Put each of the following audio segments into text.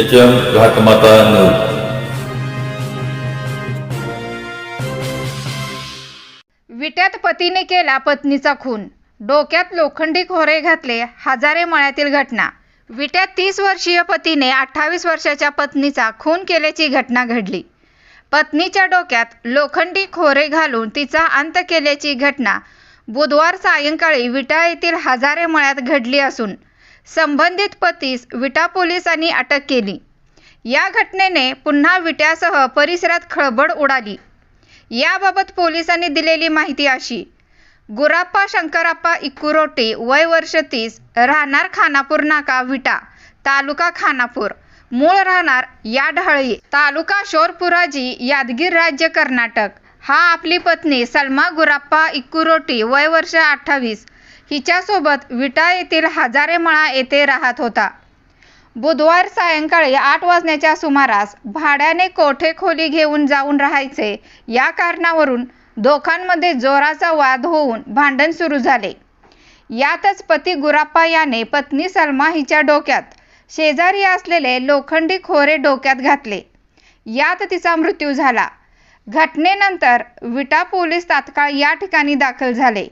H M Ghatmata news विट्यात पतीने केला पत्नीचा खून. डोक्यात लोखंडी खोरे घातले हजारे मळ्यातील घटना. विट्यात तीस वर्षीय पतीने अठ्ठावीस वर्षाच्या पत्नीचा खून केल्याची घटना घडली. पत्नीच्या डोक्यात लोखंडी खोरे घालून तिचा अंत केल्याची घटना. बुधवार सायंकाळी विटा येथील हजारे मळ्यात घडली असून संबंधित पतीस विटा पोलिसांनी अटक केली. या घटनेने पुन्हा विट्यासह परिसरात खळबळ उडाली. याबाबत पोलिसांनी दिलेली माहिती अशी गुराप्पा शंकराप्पा इकुरोटे वय वर्ष तीस राहणार खानापूर नाका विटा तालुका खानापूर मूळ राहणार या ढाळी तालुका शोरपुराजी यादगीर राज्य कर्नाटक. हा आपली पत्नी सलमा गुराप्पा इकुरोटी वय वर्ष अठ्ठावीस हिच्यासोबत विटा येथील हजारेमळा येथे राहत होता. बुधवार सायंकाळी आठ वाजण्याच्या सुमारास भाड्याने कोठे खोली घेऊन जाऊन राहायचे. या कारणावरून दोघांमध्ये जोराचा वाद होऊन भांडण सुरू झाले. यातच पती गुराप्पा याने पत्नी सलमा हिच्या डोक्यात शेजारी असलेले लोखंडी खोरे डोक्यात घातले. यात तिचा मृत्यू झाला. घटनेनंतर विटा पोलीस तात्काळ या ठिकाणी दाखल झाले.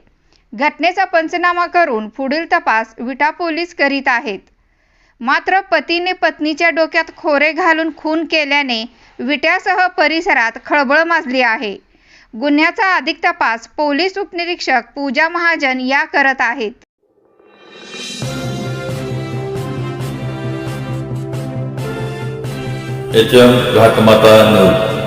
घटनेचा पंचनामा करून पुढील तपास विटा पोलीस करीत आहेत. मात्र पतीने पत्नीच्या डोक्यात खोरे घालून खून केल्याने विट्यासह परिसरात खळबळ माजली आहे. गुन्ह्याचा अधिक तपास पोलीस उपनिरीक्षक पूजा महाजन या करत आहेत. घाटमाता न्यूज